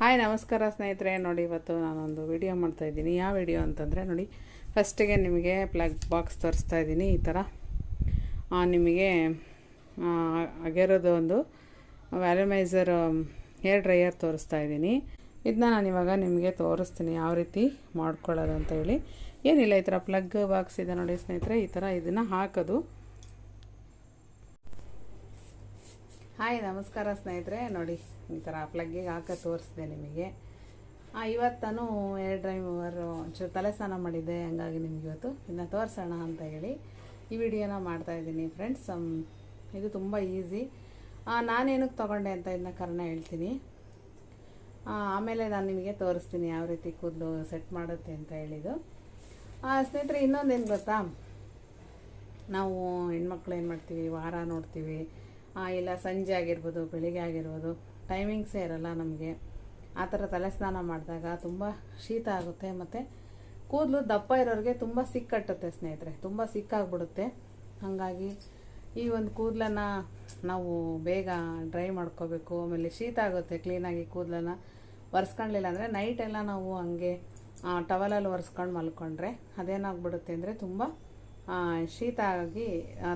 Hi ನಮಸ್ಕಾರ ಸ್ನೇಹಿತರೆ. ನೋಡಿ, ಇವತ್ತು ನಾನೊಂದು ವಿಡಿಯೋ ಮಾಡ್ತಾ ಇದ್ದೀನಿ. ಯಾವ ವಿಡಿಯೋ ಅಂತಂದರೆ, ನೋಡಿ ಫಸ್ಟಿಗೆ ನಿಮಗೆ ಪ್ಲಗ್ ಬಾಕ್ಸ್ ತೋರಿಸ್ತಾ ಇದ್ದೀನಿ. ಈ ಥರ ನಿಮಗೆ ಅಗೆರೋದು ಒಂದು ವ್ಯಾಲ್ಯೂಮೈಸರ್ ಹೇರ್ ಡ್ರೈಯರ್ ತೋರಿಸ್ತಾ ಇದ್ದೀನಿ. ಇದನ್ನ ನಾನು ಇವಾಗ ನಿಮಗೆ ತೋರಿಸ್ತೀನಿ ಯಾವ ರೀತಿ ಮಾಡ್ಕೊಳ್ಳೋದು ಅಂತ ಹೇಳಿ. ಏನಿಲ್ಲ, ಈ ಥರ ಪ್ಲಗ್ ಬಾಕ್ಸ್ ಇದೆ ನೋಡಿ ಸ್ನೇಹಿತರೆ. ಈ ಥರ ಇದನ್ನು ಹಾಕೋದು. ಹಾಯ್, ನಮಸ್ಕಾರ ಸ್ನೇಹಿತರೆ. ನೋಡಿ, ಈ ಥರ ಪ್ಲಗ್ಗಿಗೆ ಹಾಕ ತೋರಿಸಿದೆ ನಿಮಗೆ. ಇವತ್ತು ನಾನು ಏರ್ ಡ್ರೈವರ್ ಒಂಚೂರು ತಲೆ ಸ್ನಾನ ಮಾಡಿದ್ದೆ, ಹಂಗಾಗಿ ನಿಮ್ಗೆ ಇವತ್ತು ಇದನ್ನ ತೋರಿಸೋಣ ಅಂತ ಹೇಳಿ ಈ ವಿಡಿಯೋನ ಮಾಡ್ತಾಯಿದ್ದೀನಿ ಫ್ರೆಂಡ್ಸ್ ಇದು ತುಂಬ ಈಸಿ ನಾನೇನಕ್ಕೆ ತೊಗೊಂಡೆ ಅಂತ ಇದನ್ನ ಕಾರಣ ಹೇಳ್ತೀನಿ. ಆಮೇಲೆ ನಾನು ನಿಮಗೆ ತೋರಿಸ್ತೀನಿ ಯಾವ ರೀತಿ ಕೂದಲು ಸೆಟ್ ಮಾಡುತ್ತೆ ಅಂತ ಹೇಳಿದ್ದು. ಸ್ನೇಹಿತರೆ, ಇನ್ನೊಂದೇನು ಗೊತ್ತಾ? ನಾವು ಹೆಣ್ಮಕ್ಳು ಏನು ಮಾಡ್ತೀವಿ, ವಾರ ನೋಡ್ತೀವಿ. ಇಲ್ಲ, ಸಂಜೆ ಆಗಿರ್ಬೋದು, ಬೆಳಿಗ್ಗೆ ಆಗಿರ್ಬೋದು ಟೈಮಿಂಗ್ಸೇ ಇರಲ್ಲ ನಮಗೆ. ಆ ಥರ ತಲೆ ಸ್ನಾನ ಮಾಡಿದಾಗ ತುಂಬ ಶೀತ ಆಗುತ್ತೆ ಮತ್ತು ಕೂದಲು ದಪ್ಪ ಇರೋರಿಗೆ ತುಂಬ ಸಿಕ್ಕಟ್ಟುತ್ತೆ ಸ್ನೇಹಿತರೆ, ತುಂಬ ಸಿಕ್ಕಾಗ್ಬಿಡುತ್ತೆ. ಹಾಗಾಗಿ ಈ ಒಂದು ಕೂದಲನ್ನು ನಾವು ಬೇಗ ಡ್ರೈ ಮಾಡ್ಕೋಬೇಕು, ಆಮೇಲೆ ಶೀತ ಆಗುತ್ತೆ ಕ್ಲೀನಾಗಿ ಕೂದಲನ್ನು ಒರೆಸ್ಕೊಳ್ಳಿಲ್ಲ ಅಂದರೆ ನೈಟೆಲ್ಲ ನಾವು ಹಂಗೆ ಟವಲಲ್ಲಿ ಒರೆಸ್ಕೊಂಡು ಮಲ್ಕೊಂಡ್ರೆ ಅದೇನಾಗ್ಬಿಡುತ್ತೆ ಅಂದರೆ ತುಂಬ ಶೀತ ಆಗಿ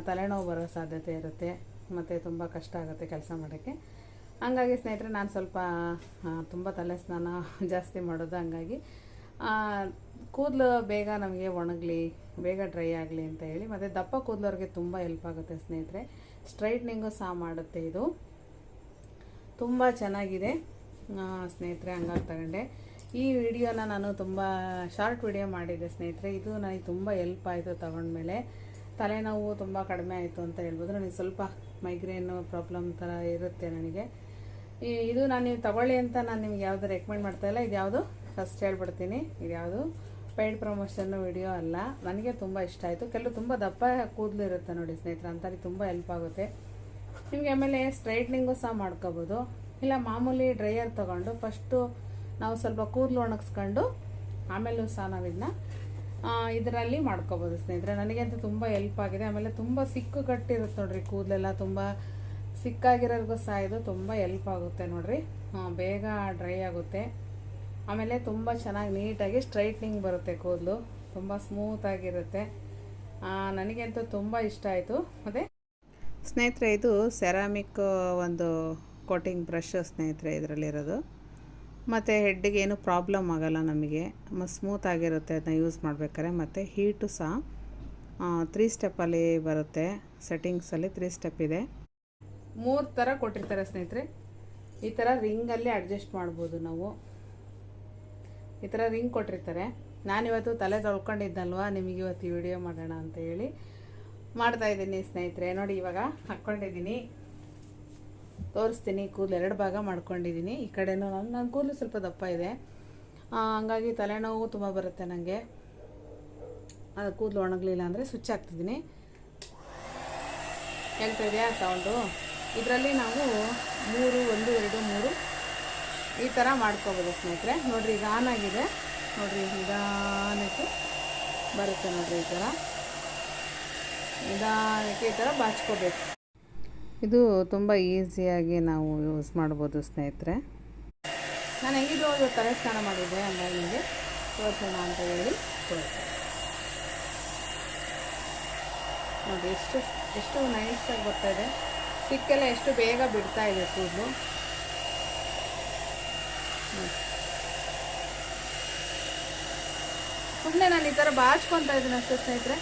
ತಲೆನೋವು ಬರೋ ಸಾಧ್ಯತೆ ಇರುತ್ತೆ. ಮತ್ತು ತುಂಬ ಕಷ್ಟ ಆಗುತ್ತೆ ಕೆಲಸ ಮಾಡೋಕ್ಕೆ. ಹಂಗಾಗಿ ಸ್ನೇಹಿತರೆ, ನಾನು ಸ್ವಲ್ಪ ತುಂಬ ತಲೆ ಸ್ನಾನ ಜಾಸ್ತಿ ಮಾಡೋದು ಹಂಗಾಗಿ ಕೂದಲು ಬೇಗ ನಮಗೆ ಒಣಗಲಿ, ಬೇಗ ಡ್ರೈ ಆಗಲಿ ಅಂತ ಹೇಳಿ, ಮತ್ತು ದಪ್ಪ ಕೂದಲವ್ರಿಗೆ ತುಂಬ ಹೆಲ್ಪ್ ಆಗುತ್ತೆ ಸ್ನೇಹಿತರೆ. ಸ್ಟ್ರೈಟ್ನಿಂಗು ಸಹ ಮಾಡುತ್ತೆ ಇದು. ತುಂಬ ಚೆನ್ನಾಗಿದೆ. ಸ್ನೇಹಿತರೆ, ಹಂಗಾಗಿ ತಗೊಂಡೆ. ಈ ವಿಡಿಯೋನ ನಾನು ತುಂಬ ಶಾರ್ಟ್ ವಿಡಿಯೋ ಮಾಡಿದ್ದೆ ಸ್ನೇಹಿತರೆ. ಇದು ನನಗೆ ತುಂಬ ಹೆಲ್ಪ್ ಆಯಿತು ತಗೊಂಡ್ಮೇಲೆ. ತಲೆನೋವು ತುಂಬ ಕಡಿಮೆ ಆಯಿತು ಅಂತ ಹೇಳ್ಬೋದು. ನನಗೆ ಸ್ವಲ್ಪ ಮೈಗ್ರೇನು ಪ್ರಾಬ್ಲಮ್ ಥರ ಇರುತ್ತೆ ನನಗೆ. ಇದು ನಾನು ನೀವು ತಗೊಳ್ಳಿ ಅಂತ ನಾನು ನಿಮ್ಗೆ ಯಾವುದು ರೆಕಮೆಂಡ್ ಮಾಡ್ತಾ ಇಲ್ಲ, ಇದು ಯಾವುದು? ಫಸ್ಟ್ ಹೇಳ್ಬಿಡ್ತೀನಿ, ಇದು ಯಾವುದು? ಪೇಯ್ಡ್ ಪ್ರಮೋಷನ್ನು ವಿಡಿಯೋ ಅಲ್ಲ. ನನಗೆ ತುಂಬ ಇಷ್ಟ ಆಯಿತು. ಕೆಲವು ತುಂಬ ದಪ್ಪ ಕೂದಲು ಇರುತ್ತೆ ನೋಡಿ ಸ್ನೇಹಿತರೆ ಅಂಥವ್ರಿಗೆ ತುಂಬ ಹೆಲ್ಪ್ ಆಗುತ್ತೆ. ನಿಮಗೆ ಆಮೇಲೆ ಸ್ಟ್ರೈಟ್ನಿಂಗು ಸಹ ಮಾಡ್ಕೋಬೋದು. ಇಲ್ಲ ಮಾಮೂಲಿ ಡ್ರೈಯರ್ ತೊಗೊಂಡು ಫಸ್ಟು ನಾವು ಸ್ವಲ್ಪ ಕೂದಲು ಒಣಗಿಸ್ಕೊಂಡು ಆಮೇಲೂ ಸಹ ನಾವು ಇದರಲ್ಲಿ ಮಾಡ್ಕೋಬೋದು ಸ್ನೇಹಿತರೆ. ನನಗಂತೂ ತುಂಬ ಹೆಲ್ಪ್ ಆಗಿದೆ. ಆಮೇಲೆ ತುಂಬ ಸಿಕ್ಕು ಕಟ್ಟಿರುತ್ತೆ ನೋಡ್ರಿ, ಕೂದಲೆಲ್ಲ ತುಂಬ ಸಿಕ್ಕಾಗಿರೋರ್ಗೂ ಸಹ ಇದು ತುಂಬ ಹೆಲ್ಪ್ ಆಗುತ್ತೆ ನೋಡ್ರಿ. ಬೇಗ ಡ್ರೈ ಆಗುತ್ತೆ. ಆಮೇಲೆ ತುಂಬ ಚೆನ್ನಾಗಿ ನೀಟಾಗಿ ಸ್ಟ್ರೈಟ್ನಿಂಗ್ ಬರುತ್ತೆ ಕೂದಲು. ತುಂಬ ಸ್ಮೂತಾಗಿರುತ್ತೆ ನನಗಂತೂ ತುಂಬ ಇಷ್ಟ ಆಯಿತು. ಮತ್ತು? ಸ್ನೇಹಿತರೆ, ಇದು ಸೆರಾಮಿಕ್ ಒಂದು ಕೋಟಿಂಗ್ ಬ್ರಷ್ ಸ್ನೇಹಿತರೆ, ಇದರಲ್ಲಿರೋದು. ಮತ್ತು ಹೆಡ್ಡಿಗೆ ಏನು ಪ್ರಾಬ್ಲಮ್ ಆಗಲ್ಲ ನಮಗೆ. ಸ್ಮೂತ್ ಆಗಿರುತ್ತೆ ಅದನ್ನ ಯೂಸ್ ಮಾಡ್ಬೇಕಾದ್ರೆ. ಮತ್ತು ಹೀಟು ಸಹ ತ್ರೀ ಸ್ಟೆಪ್ಪಲ್ಲಿ ಬರುತ್ತೆ. ಸೆಟ್ಟಿಂಗ್ಸಲ್ಲಿ ತ್ರೀ ಸ್ಟೆಪ್ ಇದೆ. ಮೂರು ಥರ ಕೊಟ್ಟಿರ್ತಾರೆ ಸ್ನೇಹಿತರೆ. ಈ ಥರ ರಿಂಗಲ್ಲಿ ಅಡ್ಜಸ್ಟ್ ಮಾಡ್ಬೋದು ನಾವು. ಈ ಥರ ರಿಂಗ್ ಕೊಟ್ಟಿರ್ತಾರೆ. ನಾನಿವತ್ತು ತಲೆ ತೊಳ್ಕೊಂಡಿದ್ದಲ್ವಾ? ನಿಮಗೆ ಇವತ್ತು ವಿಡಿಯೋ ಮಾಡೋಣ ಅಂತ ಹೇಳಿ ಮಾಡ್ತಾಯಿದ್ದೀನಿ ಸ್ನೇಹಿತರೆ. ನೋಡಿ ಇವಾಗ ಹಾಕ್ಕೊಂಡಿದ್ದೀನಿ ತೋರಿಸ್ತೀನಿ, ಕೂದಲು ಎರಡು ಭಾಗ ಮಾಡ್ಕೊಂಡಿದ್ದೀನಿ. ಈ ಕಡೆನೂ ನಾನು ನನ್ನ ಕೂದಲು ಸ್ವಲ್ಪ ದಪ್ಪ ಇದೆ. ಹಂಗಾಗಿ ತಲೆನೋವು ತುಂಬ ಬರುತ್ತೆ ನನಗೆ ಅದು ಕೂದಲು ಒಣಗಲಿಲ್ಲ ಅಂದರೆ ಸ್ವಿಚ್ ಹಾಕ್ತಿದ್ದೀನಿ. ಹೇಳ್ತಾ ಇದೆಯಾ ಸೌಂಡು ಇದರಲ್ಲಿ ನಾವು ಮೂರು, ಒಂದು, ಎರಡು, ಮೂರು ಈ ಥರ ಮಾಡ್ಕೋಬೋದು ಸ್ನೇಹಿತರೆ. ನೋಡಿರಿ, ಈಗ ಆನ್ ಆಗಿದೆ. ನೋಡಿರಿ, ನಿಧಾನಕ್ಕೆ ಬರುತ್ತೆ ನೋಡಿರಿ ಈ ಥರ ನಿಧಾನಕ್ಕೆ ಈ ಥರ ಬಾಚ್ಕೋಬೇಕು. ಇದು ತುಂಬ ಈಸಿಯಾಗಿ ನಾವು ಯೂಸ್ ಮಾಡ್ಬೋದು ಸ್ನೇಹಿತರೆ. ನಾನು ಹೆಂಗಿದ್ರು ಒಂದು ತಲೆ ಸ್ನಾನ ಮಾಡಿದ್ದೆ ಹಂಗಾಗಿ ನಿಮಗೆ ತೋರಿಸೋಣ ಅಂತ ಹೇಳಿ ತೋರಿಸ್ದೆ ನೋಡಿ, ಎಷ್ಟು ಎಷ್ಟು ನೈಸಾಗಿ ಬರ್ತಾ ಇದೆ ಸಿಕ್ಕೆಲ್ಲ ಎಷ್ಟು ಬೇಗ ಬಿಡ್ತಾ ಇದೆ ಕೂದಲು. ಸುಮ್ಮನೆ ನಾನು ಈ ಥರ ಬಾಚ್ಕೊತಾ ಇದ್ದೀನಿ ಅಷ್ಟೇ ಸ್ನೇಹಿತರೆ.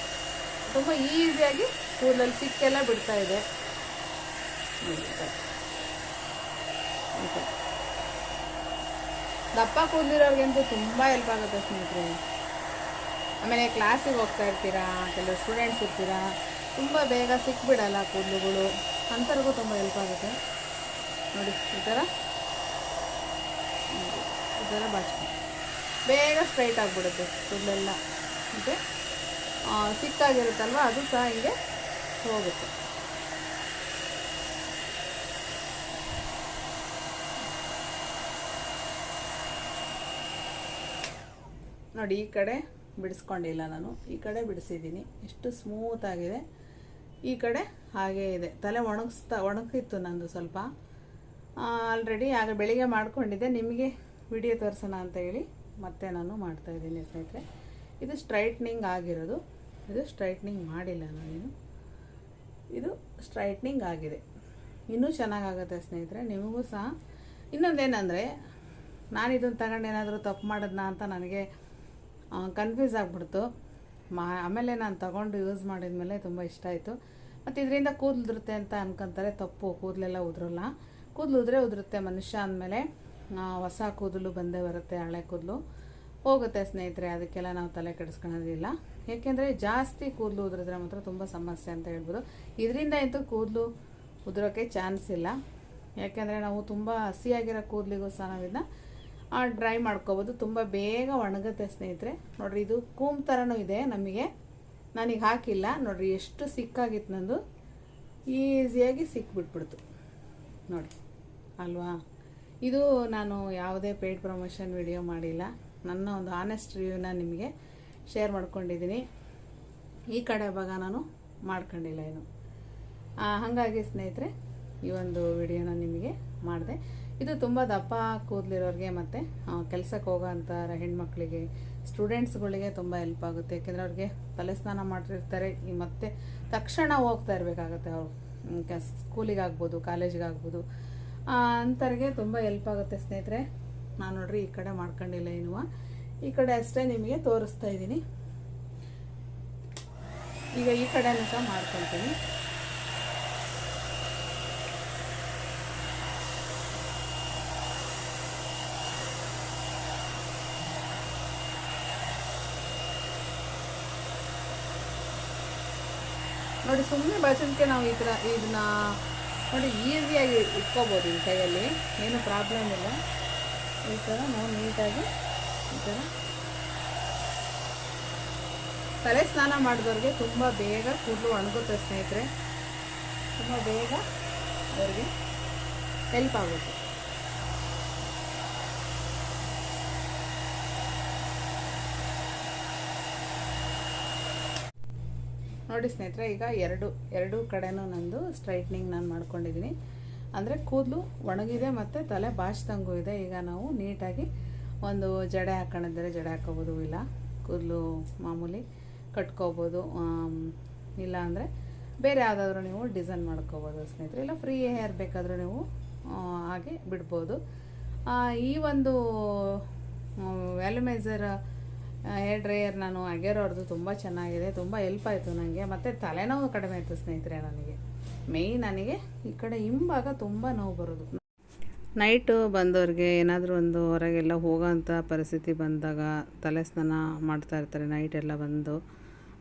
ತುಂಬ ಈಸಿಯಾಗಿ ಕೂದಲಲ್ಲಿ ಸಿಕ್ಕೆಲ್ಲ ಬಿಡ್ತಾ ಇದೆ. ದಪ್ಪ ಕೂದಿರೋರಿಗಂತೂ ತುಂಬ ಹೆಲ್ಪ್ ಆಗುತ್ತೆ ಸ್ನೇಹಿತರೆ. ಆಮೇಲೆ ಕ್ಲಾಸಿಗೆ ಹೋಗ್ತಾ ಇರ್ತೀರಾ, ಕೆಲವು ಸ್ಟೂಡೆಂಟ್ಸ್ ಇರ್ತೀರಾ, ತುಂಬ ಬೇಗ ಸಿಕ್ಬಿಡಲ್ಲ ಕೂದಲುಗಳು. ಅಂಥವ್ರಿಗೂ ತುಂಬ ಹೆಲ್ಪ್ ಆಗುತ್ತೆ. ನೋಡಿ, ಈ ಥರ. ಈ ಥರ ಬಾಚಿ. ಬೇಗ ಸ್ಟ್ರೈಟ್ ಆಗಿಬಿಡುತ್ತೆ ಕೂದಲೆಲ್ಲ. ಮತ್ತು ಸಿಕ್ಕಾಗಿರುತ್ತಲ್ವ, ಅದು ಸಹ ಹಿಂಗೆ ಹೋಗುತ್ತೆ. ನೋಡಿ, ಈ ಕಡೆ ಬಿಡಿಸ್ಕೊಂಡಿಲ್ಲ ನಾನು. ಈ ಕಡೆ ಬಿಡಿಸಿದ್ದೀನಿ. ಎಷ್ಟು ಸ್ಮೂತ್ ಆಗಿದೆ. ಈ ಕಡೆ ಹಾಗೇ ಇದೆ. ತಲೆ ಒಣಗಿಸ್ತಾ, ಒಣಗಿತ್ತು ನಂದು ಸ್ವಲ್ಪ. ಆಲ್ರೆಡಿ ಆಗ ಬೆಳಿಗ್ಗೆ ಮಾಡ್ಕೊಂಡಿದ್ದೆ. ನಿಮಗೆ ವಿಡಿಯೋ ತೋರಿಸೋಣ ಅಂತ ಹೇಳಿ ಮತ್ತೆ ನಾನು ಮಾಡ್ತಾ ಇದ್ದೀನಿ ಸ್ನೇಹಿತರೆ. ಇದು ಸ್ಟ್ರೈಟ್ನಿಂಗ್ ಆಗಿರೋದು. ಇದು ಸ್ಟ್ರೈಟ್ನಿಂಗ್ ಮಾಡಿಲ್ಲ ನಾನೇನು. ಇದು ಸ್ಟ್ರೈಟ್ನಿಂಗ್ ಆಗಿದೆ. ಇನ್ನೂ ಚೆನ್ನಾಗಾಗುತ್ತೆ ಸ್ನೇಹಿತರೆ. ನಿಮಗೂ ಸಹ. ಇನ್ನೊಂದೇನಂದರೆ ನಾನು ಇದನ್ನು ತಗೊಂಡು ಏನಾದರೂ ತಪ್ಪು ಮಾಡಿದ್ನಾ ಅಂತ ನನಗೆ ಕನ್ಫ್ಯೂಸ್ ಆಗಿಬಿಡ್ತು. ಮಾ, ಆಮೇಲೆ ನಾನು ತಗೊಂಡು ಯೂಸ್ ಮಾಡಿದ ಮೇಲೆ ತುಂಬ ಇಷ್ಟ ಆಯಿತು. ಮತ್ತು ಇದರಿಂದ ಕೂದಲು ಉದುರುತ್ತೆ ಅಂತ ಅನ್ಕೊಂತಾರೆ. ತಪ್ಪು, ಕೂದಲೆಲ್ಲ ಉದುರಲ್ಲ. ಕೂದಲು ಉದ್ರೆ ಉದುರುತ್ತೆ ಮನುಷ್ಯ ಅಂದಮೇಲೆ. ಹೊಸ ಕೂದಲು ಬಂದೇ ಬರುತ್ತೆ ಹಳೆ ಕೂದಲು. ಹೋಗುತ್ತೆ ಸ್ನೇಹಿತರೆ, ಅದಕ್ಕೆಲ್ಲ ನಾವು ತಲೆ ಕೆಡಿಸ್ಕೊಳ್ಳೋದಿಲ್ಲ. ಏಕೆಂದರೆ ಜಾಸ್ತಿ ಕೂದಲು ಉದುರಿದ್ರೆ ಮಾತ್ರ ತುಂಬ ಸಮಸ್ಯೆ ಅಂತ ಹೇಳ್ಬೋದು. ಇದರಿಂದ ಅಂತೂ ಕೂದಲು ಉದುರೋಕ್ಕೆ ಚಾನ್ಸ್ ಇಲ್ಲ. ಯಾಕೆಂದರೆ ನಾವು ತುಂಬ ಹಸಿಯಾಗಿರೋ ಕೂದಲಿಗೂ ಸಹ ನಾವು ಇದನ್ನ ಡ್ರೈ ಮಾಡ್ಕೋಬೋದು. ತುಂಬ ಬೇಗ ಒಣಗುತ್ತೆ ಸ್ನೇಹಿತರೆ. ನೋಡಿರಿ, ಇದು ಕೂಮ್ ಥರನೂ ಇದೆ ನಮಗೆ. ನನಗೆ ಹಾಕಿಲ್ಲ. ನೋಡಿರಿ, ಎಷ್ಟು ಸಿಕ್ಕಾಗಿತ್ತು ನಂದು. ಈಸಿಯಾಗಿ ಸಿಕ್ಬಿಟ್ಬಿಡ್ತು. ನೋಡಿ ಅಲ್ವಾ? ಇದು ನಾನು ಯಾವುದೇ ಪೇಯ್ಡ್ ಪ್ರಮೋಷನ್ ವಿಡಿಯೋ ಮಾಡಿಲ್ಲ. ನನ್ನ ಒಂದು ಆನೆಸ್ಟ್ ರಿವ್ಯೂನ ನಿಮಗೆ ಶೇರ್ ಮಾಡ್ಕೊಂಡಿದ್ದೀನಿ. ಈ ಕಡೆ ಭಾಗ ನಾನು ಮಾಡ್ಕೊಂಡಿಲ್ಲ ಏನು ಹಾಗಾಗಿ ಸ್ನೇಹಿತರೆ, ಈ ಒಂದು ವಿಡಿಯೋನ ನಿಮಗೆ ಮಾಡಿದೆ. ಇದು ತುಂಬ ದಪ್ಪ ಕೂದಲಿರೋರಿಗೆ ಮತ್ತು ಕೆಲಸಕ್ಕೆ ಹೋಗೋಂಥ ಹೆಣ್ಮಕ್ಳಿಗೆ, ಸ್ಟೂಡೆಂಟ್ಸ್ಗಳಿಗೆ ತುಂಬ ಹೆಲ್ಪ್ ಆಗುತ್ತೆ. ಯಾಕೆಂದರೆ ಅವ್ರಿಗೆ ತಲೆ ಸ್ನಾನ ಮಾಡಿರ್ತಾರೆ ಮತ್ತೆ ತಕ್ಷಣ ಹೋಗ್ತಾ ಇರಬೇಕಾಗತ್ತೆ ಅವ್ರು. ಸ್ಕೂಲಿಗೆ ಆಗ್ಬೋದು, ಕಾಲೇಜಿಗೆ ಆಗ್ಬೋದು. ಅಂಥವ್ರಿಗೆ ತುಂಬ ಹೆಲ್ಪ್ ಆಗುತ್ತೆ ಸ್ನೇಹಿತರೆ. ನಾನು ನೋಡ್ರಿ ಈ ಕಡೆ ಮಾಡ್ಕೊಂಡಿಲ್ಲ ಏನುವ ಈ ಕಡೆ ಅಷ್ಟೇ ನಿಮಗೆ ತೋರಿಸ್ತಾ ಇದ್ದೀನಿ. ಈಗ ಈ ಕಡೆನೂ ಸಹ ಮಾಡ್ಕೊತೀನಿ. ನೋಡಿ ಸುಮ್ಮನೆ ಬಳಸೋದಕ್ಕೆ ನಾವು ಈ ಥರ ಇದನ್ನ ನೋಡಿ ಈಸಿಯಾಗಿ ಇಟ್ಕೋಬೋದು ಈ ಕೈಯಲ್ಲಿ, ಏನು ಪ್ರಾಬ್ಲಮ್ ಇಲ್ಲ. ಈ ಥರ ನಾವು ನೀಟಾಗಿ ಈ ಥರ ತಲೆ ಸ್ನಾನ ಮಾಡಿದವ್ರಿಗೆ ತುಂಬ ಬೇಗ ಕೂದಲು ಒಣಗುತ್ತೆ ಸ್ನೇಹಿತರೆ. ತುಂಬ ಬೇಗ ಅವ್ರಿಗೆ ಹೆಲ್ಪ್ ಆಗುತ್ತೆ. ನೋಡಿ ಸ್ನೇಹಿತರೆ, ಈಗ ಎರಡು ಎರಡು ಕಡೆನೂ ನಂದು ಸ್ಟ್ರೈಟ್ನಿಂಗ್ ನಾನು ಮಾಡ್ಕೊಂಡಿದ್ದೀನಿ ಅಂದರೆ ಕೂದಲು ಒಣಗಿದೆ ಮತ್ತು ತಲೆ ಬಾಚ್ದಂಗೂ ಇದೆ. ಈಗ ನಾವು ನೀಟಾಗಿ ಒಂದು ಜಡೆ ಹಾಕೊಂಡಿದ್ದರೆ ಜಡೆ ಹಾಕೋಬೋದು, ಇಲ್ಲ ಕೂದಲು ಮಾಮೂಲಿ ಕಟ್ಕೋಬೋದು ಇಲ್ಲ ಅಂದರೆ ಬೇರೆ ಯಾವುದಾದ್ರೂ ನೀವು ಡಿಸೈನ್ ಮಾಡ್ಕೋಬೋದು ಸ್ನೇಹಿತರೆ. ಇಲ್ಲ ಫ್ರೀ ಹೇರ್ ಬೇಕಾದರೂ ನೀವು ಹಾಗೆ ಬಿಡ್ಬೋದು. ಈ ಒಂದು ವ್ಯಾಲ್ಯುಮೈಸರ್ ಹೇರ್ ಡ್ರೈಯರ್ ನಾನು ಅಗೆರೋರ್ದು ತುಂಬ ಚೆನ್ನಾಗಿದೆ ತುಂಬ ಹೆಲ್ಪ್ ಆಯಿತು ನನಗೆ ಮತ್ತು ತಲೆನೋವು ಕಡಿಮೆ ಆಯಿತು ಸ್ನೇಹಿತರೆ ನನಗೆ. ಮೇಯ್ನ್ ನನಗೆ ಈ ಕಡೆ ಹಿಂಭಾಗ ತುಂಬ ನೋವು ಬರೋದು. ನೈಟು ಬಂದವ್ರಿಗೆ ಏನಾದರೂ ಒಂದು ಹೊರಗೆಲ್ಲ ಹೋಗೋಂಥ ಪರಿಸ್ಥಿತಿ ಬಂದಾಗ ತಲೆ ಸ್ನಾನ ಮಾಡ್ತಾ ಇರ್ತಾರೆ ನೈಟ್ ಎಲ್ಲ ಬಂದು.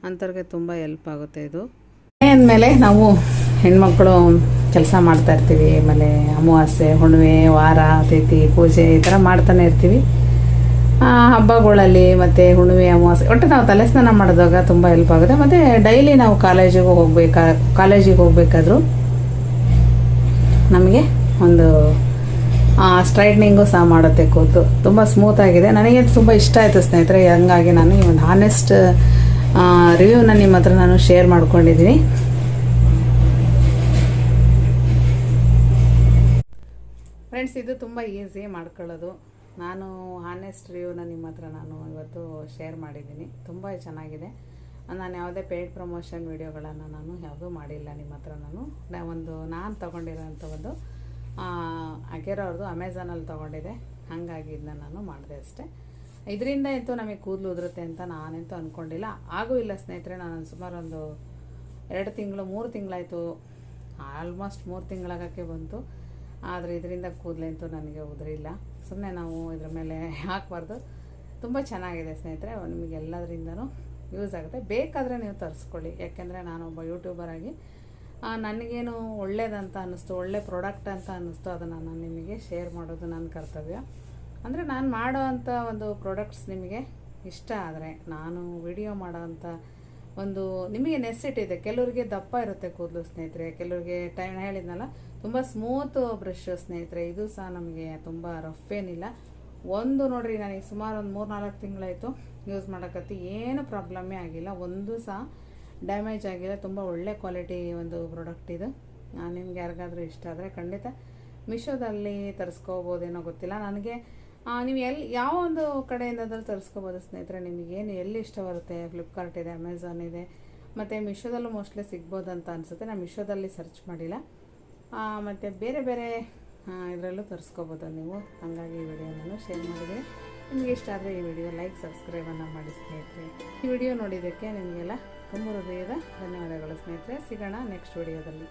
ಅಂಥವ್ರಿಗೆ ತುಂಬ ಹೆಲ್ಪ್ ಆಗುತ್ತೆ ಇದು. ಅಂದಮೇಲೆ ನಾವು ಹೆಣ್ಮಕ್ಳು ಕೆಲಸ ಮಾಡ್ತಾ ಇರ್ತೀವಿ ಆಮೇಲೆ ಅಮಾವಾಸ್ಯೆ ಹುಣ್ಣಿಮೆ ವಾರ ಅತಿಥಿ ಪೂಜೆ ಈ ಥರ ಮಾಡ್ತಾನೆ ಇರ್ತೀವಿ. ಹಬ್ಬಗಳಲ್ಲಿ ಮತ್ತು ಹುಣ್ಣಿಮೆ, ಅಮಾವಾಸ್ಯೆ, ಒಟ್ಟು ನಾವು ತಲೆ ಸ್ನಾನ ಮಾಡಿದಾಗ ತುಂಬ ಹೆಲ್ಪ್ ಆಗುತ್ತೆ. ಮತ್ತು ಡೈಲಿ ನಾವು ಕಾಲೇಜಿಗೆ ಹೋಗ್ಬೇಕಾ ಕಾಲೇಜಿಗೆ ಹೋಗ್ಬೇಕಾದ್ರು ನಮಗೆ ಒಂದು ಸ್ಟ್ರೈಟ್ನಿಂಗು ಸಹ ಮಾಡುತ್ತೆ ಕೂತು. ತುಂಬ ಸ್ಮೂತಾಗಿದೆ ನನಗೆ ತುಂಬ ಇಷ್ಟ ಆಯಿತು ಸ್ನೇಹಿತರೆ. ಹಂಗಾಗಿ ನಾನು ಈ ಒಂದು ಹಾನೆಸ್ಟ್ ರಿವ್ಯೂನ ನಿಮ್ಮ ಹತ್ರ ನಾನು ಶೇರ್ ಮಾಡ್ಕೊಂಡಿದ್ದೀನಿ. ಫ್ರೆಂಡ್ಸ್ ಇದು ತುಂಬ ಈಸಿ ಮಾಡ್ಕೊಳ್ಳೋದು. ನಾನು ಹಾನೆಸ್ಟ್ ರಿವ್ಯೂನ ನಿಮ್ಮ ಹತ್ರ ನಾನು ಇವತ್ತು ಶೇರ್ ಮಾಡಿದ್ದೀನಿ. ತುಂಬ ಚೆನ್ನಾಗಿದೆ. ನಾನು ಯಾವುದೇ ಪೇಯ್ಡ್ ಪ್ರಮೋಷನ್ ವಿಡಿಯೋಗಳನ್ನು ನಾನು ಯಾವುದೂ ಮಾಡಿಲ್ಲ ನಿಮ್ಮ ಹತ್ರ ನಾನು. ಒಂದು, ನಾನು ತೊಗೊಂಡಿರೋಂಥ ಒಂದು ಅಗೇರೋ ಅವ್ರದ್ದು ಅಮೆಝಾನಲ್ಲಿ ತೊಗೊಂಡಿದೆ ಹಾಗಾಗಿ ಇದನ್ನ ನಾನು ಮಾಡಿದೆ ಅಷ್ಟೇ. ಇದರಿಂದ ಎಂತೂ ನಮಗೆ ಕೂದಲು ಉದುರುತ್ತೆ ಅಂತ ನಾನಂತೂ ಅಂದ್ಕೊಂಡಿಲ್ಲ ಆಗೂ ಇಲ್ಲ ಸ್ನೇಹಿತರೆ, ನಾನು ಸುಮಾರು ಒಂದು ಎರಡು ತಿಂಗಳು, ಮೂರು ತಿಂಗಳಾಯಿತು. ಆಲ್ಮೋಸ್ಟ್ ಮೂರು ತಿಂಗಳಾಗಕ್ಕೆ ಬಂತು. ಆದರೆ ಇದರಿಂದ ಕೂದಲಂತೂ ನನಗೆ ಉದುರಿಲ್ಲ. ಸುಮ್ಮನೆ ನಾವು ಇದ್ರ ಮೇಲೆ ಹಾಕಬಾರ್ದು. ತುಂಬ ಚೆನ್ನಾಗಿದೆ ಸ್ನೇಹಿತರೆ ನಿಮಗೆ ಎಲ್ಲದರಿಂದನೂ ಯೂಸ್ ಆಗುತ್ತೆ. ಬೇಕಾದರೆ ನೀವು ತರಿಸ್ಕೊಳ್ಳಿ. ಯಾಕೆಂದರೆ ನಾನೊಬ್ಬ ಯೂಟ್ಯೂಬರ್ ಆಗಿ ನನಗೇನು ಒಳ್ಳೇದಂತ ಅನ್ನಿಸ್ತು, ಒಳ್ಳೆ ಪ್ರಾಡಕ್ಟ್ ಅಂತ ಅನ್ನಿಸ್ತು, ಅದನ್ನು ನಾನು ನಿಮಗೆ ಶೇರ್ ಮಾಡೋದು ನನ್ನ ಕರ್ತವ್ಯ. ಅಂದರೆ ನಾನು ಮಾಡೋ ಅಂಥ ಒಂದು ಪ್ರಾಡಕ್ಟ್ಸ್ ನಿಮಗೆ ಇಷ್ಟ ಆದರೆ, ನಾನು ವಿಡಿಯೋ ಮಾಡೋವಂಥ ಒಂದು, ನಿಮಗೆ ನೆಸ್ಸಿಟ್ಟಿದೆ. ಇದೆ ಕೆಲವರಿಗೆ ದಪ್ಪ ಇರುತ್ತೆ ಕೂದಲು ಸ್ನೇಹಿತರೆ. ಕೆಲವರಿಗೆ ಟೈಮ್ ಹೇಳಿದ್ನಲ್ಲ ತುಂಬ ಸ್ಮೂತ್ ಬ್ರಷ್ ಸ್ನೇಹಿತರೆ, ಇದು ಸಹ ನಮಗೆ ತುಂಬ ರಫ್ ಏನಿಲ್ಲ. ಒಂದು ನೋಡ್ರಿ, ನನಗೆ ಸುಮಾರು ಒಂದು ಮೂರು ನಾಲ್ಕು ತಿಂಗಳಾಯಿತು ಯೂಸ್ ಮಾಡೋಕತ್ತಿ, ಏನು ಪ್ರಾಬ್ಲಮ್ಮೇ ಆಗಿಲ್ಲ. ಒಂದು ಸಹ ಡ್ಯಾಮೇಜ್ ಆಗಿಲ್ಲ. ತುಂಬ ಒಳ್ಳೆ ಕ್ವಾಲಿಟಿ ಒಂದು ಪ್ರಾಡಕ್ಟ್ ಇದು. ನಿಮ್ಗೆ ಯಾರಿಗಾದರೂ ಇಷ್ಟ ಆದರೆ ಖಂಡಿತ ಮಿಶೋದಲ್ಲಿ ತರಿಸ್ಕೋಬೋದೇನೋ ಗೊತ್ತಿಲ್ಲ. ನನಗೆ ನೀವು ಎಲ್ಲಿ ಯಾವ ಒಂದು ಕಡೆಯಿಂದಾದರೂ ತರಿಸ್ಕೋಬೋದು ಸ್ನೇಹಿತರೆ. ನಿಮಗೆ ಏನು, ಎಲ್ಲಿ ಇಷ್ಟ ಬರುತ್ತೆ? ಫ್ಲಿಪ್ಕಾರ್ಟ್ ಇದೆ ಅಮೆಝಾನ್ ಇದೆ. ಮತ್ತು ಮಿಶೋದಲ್ಲೂ ಮೋಸ್ಟ್ಲಿ ಸಿಗ್ಬೋದಂತ ಅನಿಸುತ್ತೆ. ನಾನು ಮಿಶೋದಲ್ಲಿ ಸರ್ಚ್ ಮಾಡಿಲ್ಲ. ಮತ್ತು ಬೇರೆ ಬೇರೆ ಇದರಲ್ಲೂ ತರಿಸ್ಕೋಬೋದು ನೀವು. ಹಾಗಾಗಿ ಈ ವಿಡಿಯೋ ನಾನು ಶೇರ್ ಮಾಡಿದೆ. ನಿಮಗೆ ಇಷ್ಟ ಆದರೆ ಈ ವಿಡಿಯೋ ಲೈಕ್ ಸಬ್ಸ್ಕ್ರೈಬನ್ನು ಮಾಡಿ ಸ್ನೇಹಿತರೆ. ಈ ವಿಡಿಯೋ ನೋಡಿದ್ದಕ್ಕೆ ನಿಮಗೆಲ್ಲ ತುಂಬ ಹೃದಯದ ಧನ್ಯವಾದಗಳು ಸ್ನೇಹಿತರೆ. ಸಿಗೋಣ ನೆಕ್ಸ್ಟ್ ವಿಡಿಯೋದಲ್ಲಿ.